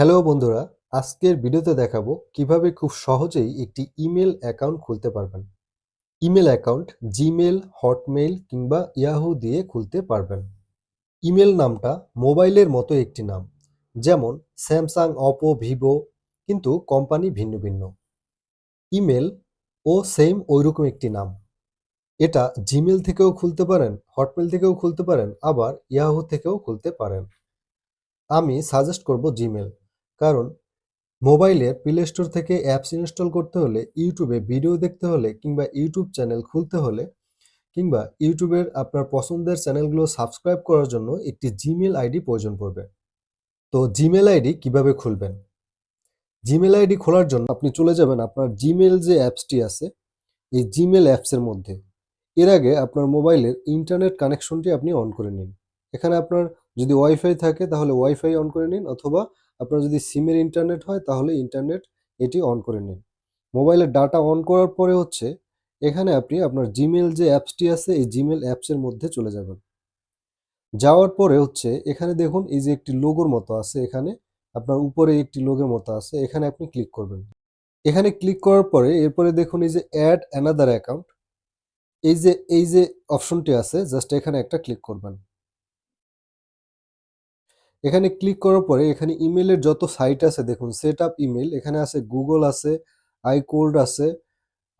Hello বন্ধুরা, আজকের ভিডিওতে দেখাবো কীভাবে খুব সহজেই একটি ইমেল অ্যাকাউন্ট খুলতে পারবেন। ইমেল অ্যাকাউন্ট জিমেল হটমেইল কিংবা ইয়াহু দিয়ে খুলতে পারবেন। ইমেল নামটা মোবাইলের মতো একটি নাম, যেমন স্যামসাং, অপো, ভিভো, কিন্তু কোম্পানি ভিন্ন ভিন্ন। ইমেল ও সেম ওইরকম একটি নাম। এটা জিমেল থেকেও খুলতে পারেন, হটমেল থেকেও খুলতে পারেন, আবার ইয়াহু থেকেও খুলতে পারেন। আমি সাজেস্ট করব জিমেল। কারণ মোবাইলের প্লে স্টোর থেকে অ্যাপস ইনস্টল করতে হলে ইউটিউবে ভিডিও দেখতে হলে কিংবা ইউটিউব চ্যানেল খুলতে হলে কিংবা ইউটিউবের আপনার পছন্দের চ্যানেলগুলো সাবস্ক্রাইব করার জন্য একটি জিমেল আইডি প্রয়োজন পড়বে। তো জিমেল আইডি কীভাবে খুলবেন? জিমেল আইডি খোলার জন্য আপনি চলে যাবেন আপনার জিমেল যে অ্যাপসটি আছে, এই জিমেল অ্যাপসের মধ্যে। এর আগে আপনার মোবাইলের ইন্টারনেট কানেকশনটি আপনি অন করে নিন। এখানে আপনার যদি ওয়াইফাই থাকে, তাহলে ওয়াইফাই অন করে নিন, অথবা আপনার যদি সিমের ইন্টারনেট হয়, তাহলে ইন্টারনেট এটি অন করে নিন। মোবাইলের ডাটা অন করার পরে হচ্ছে, এখানে আপনি আপনার জিমেল যে অ্যাপসটি আছে, এই জিমেল অ্যাপসের মধ্যে চলে যাবেন। যাওয়ার পরে হচ্ছে, এখানে দেখুন, এই যে একটি লোগোর মতো আছে, এখানে আপনার উপরে একটি লোগোর মতো আছে, এখানে আপনি ক্লিক করবেন। এখানে ক্লিক করার পরে, এরপরে দেখুন, এই যে অ্যাড অ্যানাদার অ্যাকাউন্ট এই যে এই যে অপশনটি আছে জাস্ট এখানে একটা ক্লিক করবেন। এখানে ক্লিক করার পরে এখানে ইমেলের যত সাইট আছে, দেখুন সেট আপ ইমেল এখানে আছে গুগল আছে আইকোল্ড আছে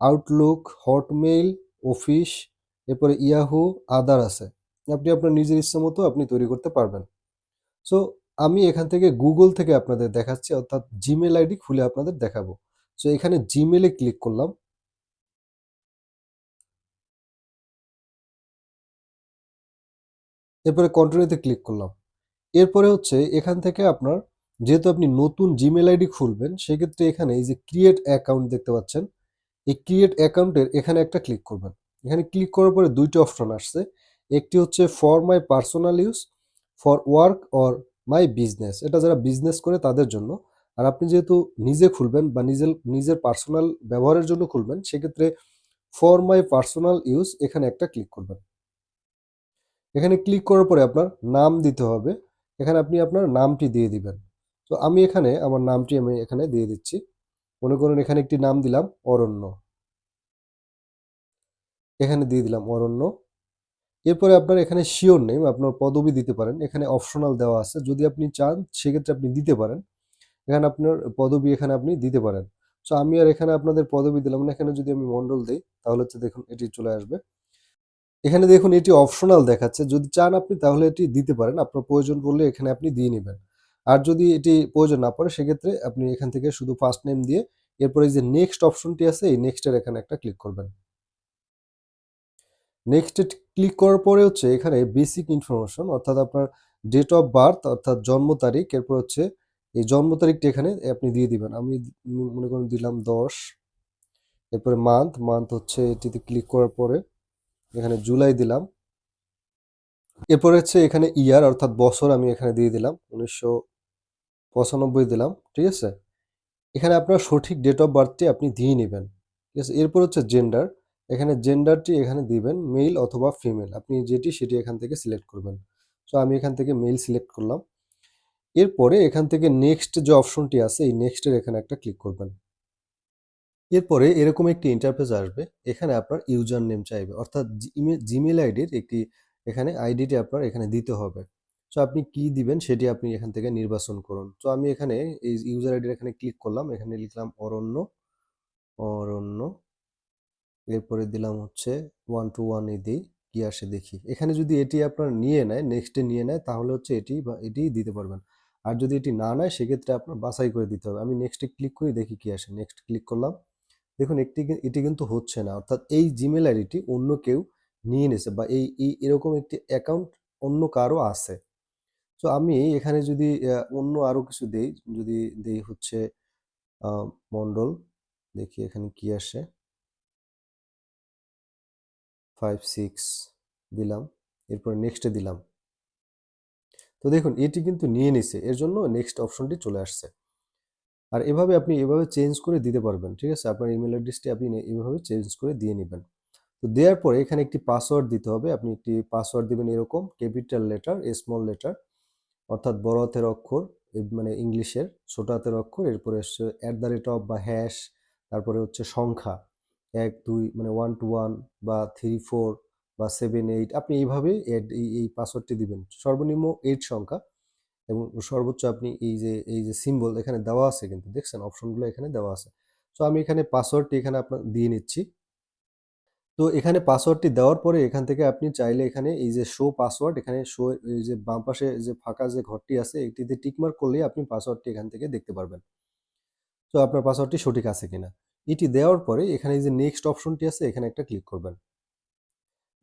আউটলুক হটমেইল অফিস এরপরে ইয়াহু আদার আছে। আপনি আপনার নিজের ইচ্ছা মতো আপনি তৈরি করতে পারবেন। সো আমি এখান থেকে গুগল থেকে আপনাদের দেখাচ্ছি, অর্থাৎ জিমেল আইডি খুলে আপনাদের দেখাবো। সো এখানে জিমেলে ক্লিক করলাম। এরপরে কন্টিনিউতে ক্লিক করলাম। এরপরে হচ্ছে এখান থেকে আপনার, যেহেতু আপনি নতুন জিমেল আইডি খুলবেন, সেক্ষেত্রে এখানে এই যে ক্রিয়েট অ্যাকাউন্ট দেখতে পাচ্ছেন, এই ক্রিয়েট অ্যাকাউন্টের এখানে একটা ক্লিক করবেন। এখানে ক্লিক করার পরে দুইটা অপশন আসছে। একটি হচ্ছে for my personal use for work or my business এটা যারা বিজনেস করে তাদের জন্য। আর আপনি যেহেতু নিজে খুলবেন বা নিজের নিজের পার্সোনাল ব্যবহারের জন্য খুলবেন, সেক্ষেত্রে ফর মাই পার্সোনাল ইউজ এখানে একটা ক্লিক করবেন। এখানে ক্লিক করার পরে আপনার নাম দিতে হবে। এখানে আপনি আপনার নামটি দিয়ে দিবেন। তো আমি এখানে আমার নামটি আমি এখানে দিয়ে দিচ্ছি। মনে করুন এখানে একটি নাম দিলাম, অরণ্য। এখানে দিয়ে দিলাম, অরণ্য। এরপরে আপনার এখানে শিওর নেম আপনার পদবি দিতে পারেন। এখানে অপশনাল দেওয়া আছে। যদি আপনি চান, সেক্ষেত্রে আপনি দিতে পারেন। এখানে আপনার পদবি এখানে আপনি দিতে পারেন। সো আমি আর এখানে আপনাদের পদবি দিলাম না। এখানে যদি আমি মন্ডল দিই, তাহলে হচ্ছে দেখুন এটি চলে আসবে। এখানে দেখুন এটি অপশনাল দেখাচ্ছে। যদি চান আপনি তাহলে এটি দিতে পারেন। আপনার প্রয়োজন পড়লে এখানে আপনি দিয়ে নেবেন। আর যদি এটি প্রয়োজন না পড়ে, সেক্ষেত্রে আপনি এখান থেকে শুধু ফার্স্ট নেম দিয়ে এরপরে যে নেক্সট অপশনটি আছে, এই নেক্সটের এখানে একটা ক্লিক করবেন। নেক্সটে ক্লিক করার পরে হচ্ছে এখানে বেসিক ইনফরমেশন অর্থাৎ আপনার ডেট অফ বার্থ অর্থাৎ জন্ম তারিখ, এরপর হচ্ছে এই জন্ম তারিখটি এখানে আপনি দিয়ে দিবেন। আমি মনে করেন দিলাম দশ, এরপরে মান্থ মান্থ হচ্ছে এটিতে ক্লিক করার পরে এখানে জুলাই দিলাম। এরপরে হচ্ছে এখানে ইয়ার, অর্থাৎ বছর আমি এখানে দিয়ে দিলাম, উনিশশো পঁচানব্বই দিলাম, ঠিক আছে? এখানে আপনার সঠিক ডেট অফ বার্থটি আপনি দিয়ে নেবেন, ঠিক আছে? এরপর হচ্ছে জেন্ডার এখানে জেন্ডারটি এখানে দিবেন মেল অথবা ফিমেল আপনি যেটি সেটি এখান থেকে সিলেক্ট করবেন। সো আমি এখান থেকে মেল সিলেক্ট করলাম। এরপরে এখান থেকে নেক্সট যে অপশনটি আছে, এই নেক্সটের এখানে একটা ক্লিক করবেন। এরপরে এরকম একটি ইন্টারফেস আসবে, এখানে আপনার ইউজার নেম চাইবে। অর্থাৎ জিমেল আইডির একটি, এখানে আইডিটি আপনার এখানে দিতে হবে। সো আপনি কি দিবেন সেটি আপনি এখান থেকে নির্বাচন করুন। তো আমি এখানে এই ইউজার আইডির এখানে ক্লিক করলাম, এখানে লিখলাম অরণ্য অরণ্য, এরপরে দিলাম হচ্ছে ওয়ান টু ওয়ান এ দিই কি আসে দেখি। এখানে যদি এটি আপনার নিয়ে নেয় নেক্সটে নিয়ে নেয়, তাহলে হচ্ছে এটি বা এটি দিতে পারবেন। আর যদি এটি না নেয়, সেক্ষেত্রে আপনার বাছাই করে দিতে হবে। আমি নেক্সটে ক্লিক করি, দেখি কি আসে। নেক্সট ক্লিক করলাম দেখুন, একটি এটি কিন্তু হচ্ছে না। অর্থাৎ এই জিমেল আইডিটি অন্য কেউ নিয়ে নিছে বা এই এরকম একটি অ্যাকাউন্ট অন্য কারও আছে। তো আমি এখানে যদি অন্য আরও কিছু দেই, যদি দেই হচ্ছে মন্ডল, দেখি এখানে কি আসে। ফাইভ সিক্স দিলাম, এরপরে নেক্সটে দিলাম। তো দেখুন, এটি কিন্তু নিয়ে নিছে, এর জন্য নেক্সট অপশনটি চলে আসছে। আর এভাবে আপনি এভাবে চেঞ্জ করে দিতে পারবেন, ঠিক আছে? আপনার ইমেল অ্যাড্রেসটি আপনি এভাবে চেঞ্জ করে দিয়ে নেবেন। তো দেওয়ার পরে এখানে একটি পাসওয়ার্ড দিতে হবে। আপনি একটি পাসওয়ার্ড দিবেন এরকম ক্যাপিটাল লেটার স্মল লেটার অর্থাৎ বড় হাতের অক্ষর মানে ইংলিশের, ছোট হাতের অক্ষর, এরপরে হচ্ছে অ্যাট দ্য রেট অফ বা হ্যাশ তারপরে হচ্ছে সংখ্যা, এক, দুই মানে ওয়ান টু ওয়ান বা থ্রি ফোর বা সেভেন এইট আপনি এইভাবে এই পাসওয়ার্ডটি দিবেন। সর্বনিম্ন এইট সংখ্যা। এবং সর্বোচ্চ আপনি এই যে এই যে সিম্বল এখানে দেওয়া আছে কিন্তু, দেখছেন? অপশনগুলো এখানে দেওয়া আছে। সো আমি এখানে পাসওয়ার্ডটি এখানে আপনার, দিয়ে নিচ্ছি। তো এখানে পাসওয়ার্ডটি দেওয়ার পরে এখান থেকে আপনি চাইলে এখানে এই যে শো পাসওয়ার্ড এখানে শো এই যে বাম পাশে যে ফাঁকা যে ঘরটি আছে, এটিতে টিকমার্ক করলেই আপনি পাসওয়ার্ডটি এখান থেকে দেখতে পারবেন। তো আপনার পাসওয়ার্ডটি সঠিক আছে কিনা? এটি দেওয়ার পরে এখানে এই যে নেক্সট অপশনটি আছে, এখানে একটা ক্লিক করবেন।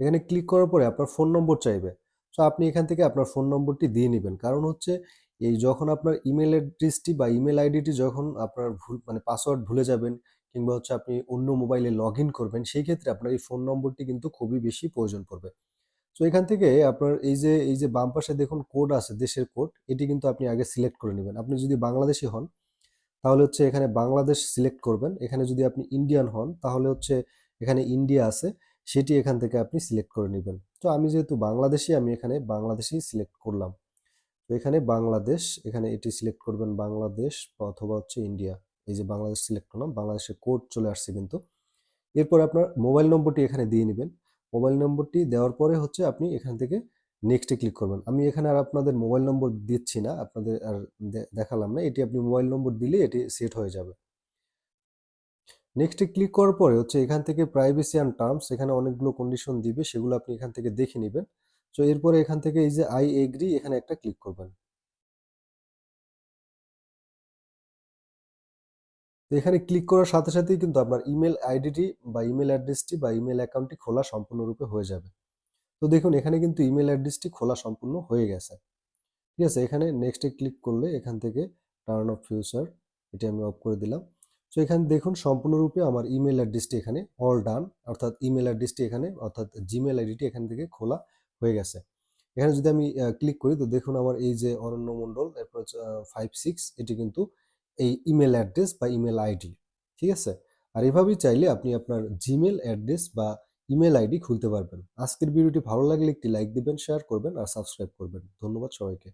এখানে ক্লিক করার পরে আপনার ফোন নম্বর চাইবে। সো আপনি এখান থেকে আপনার ফোন নম্বরটি দিয়ে নেবেন। কারণ হচ্ছে, এই যখন আপনার ইমেল অ্যাড্রেসটি বা ইমেল আইডিটি যখন আপনার ভুল মানে পাসওয়ার্ড ভুলে যাবেন কিংবা হচ্ছে আপনি অন্য মোবাইলে লগ ইন করবেন, সেই ক্ষেত্রে আপনার এই ফোন নম্বরটি কিন্তু খুবই বেশি প্রয়োজন পড়বে। তো এখান থেকে আপনার এই যে এই যে বাম পাশে দেখুন কোড আছে, দেশের কোড এটি কিন্তু আপনি আগে সিলেক্ট করে নেবেন। আপনি যদি বাংলাদেশি হন, তাহলে হচ্ছে এখানে বাংলাদেশ সিলেক্ট করবেন। এখানে যদি আপনি ইন্ডিয়ান হন, তাহলে হচ্ছে এখানে ইন্ডিয়া আছে। সেটি এখান থেকে আপনি সিলেক্ট করে নেবেন। তো আমি যেহেতু বাংলাদেশি, আমি এখানে বাংলাদেশি সিলেক্ট করলাম। তো এখানে বাংলাদেশ, এখানে এটি সিলেক্ট করবেন বাংলাদেশ অথবা হচ্ছে ইন্ডিয়া এই যে বাংলাদেশ সিলেক্ট করলাম, বাংলাদেশের কোড চলে আসছে কিন্তু। এরপর আপনার মোবাইল নম্বরটি এখানে দিয়ে নেবেন। মোবাইল নম্বরটি দেওয়ার পরে হচ্ছে আপনি এখান থেকে নেক্সটে ক্লিক করবেন। আমি এখানে আর আপনাদের মোবাইল নম্বর দিচ্ছি না, আপনাদের আর দেখালাম না। এটি আপনি মোবাইল নম্বর দিলে এটি সেট হয়ে যাবে। নেক্সটে ক্লিক করার পরে হচ্ছে এখান থেকে প্রাইভেসি অ্যান্ড টার্মস এখানে অনেকগুলো কন্ডিশন দিবে, সেগুলো আপনি এখান থেকে দেখে নেবেন। তো এরপরে এখান থেকে এই যে আই এগ্রি এখানে একটা ক্লিক করবেন। এখানে ক্লিক করার সাথে সাথেই কিন্তু আপনার ইমেল আইডিটি বা ইমেল অ্যাড্রেসটি বা ইমেল অ্যাকাউন্টটি খোলা সম্পূর্ণরূপে হয়ে যাবে। তো দেখুন, এখানে কিন্তু ইমেল অ্যাড্রেসটি খোলা সম্পূর্ণ হয়ে গেছে। ঠিক আছে? এখানে নেক্সটে ক্লিক করলে এখান থেকে টার্ন অফ ফিউচার এটি আমি অফ করে দিলাম। তো এখানে দেখুন সম্পূর্ণরূপে আমার ইমেল অ্যাড্রেসটি এখানে অল ডান অর্থাৎ ইমেল অ্যাড্রেসটি এখানে, অর্থাৎ জিমেল আইডিটি এখান থেকে খোলা হয়ে গেছে। এখানে যদি আমি ক্লিক করি, তো দেখুন আমার এই যে অনন্য মণ্ডল, এরপর ফাইভ সিক্স এটি কিন্তু এই ইমেল অ্যাড্রেস বা ইমেল আইডি ঠিক আছে? আর এভাবেই চাইলে আপনি আপনার জিমেল অ্যাড্রেস বা ইমেল আইডি খুলতে পারবেন। আজকের ভিডিওটি ভালো লাগলে একটি লাইক দিবেন শেয়ার করবেন আর সাবস্ক্রাইব করবেন। ধন্যবাদ সবাইকে।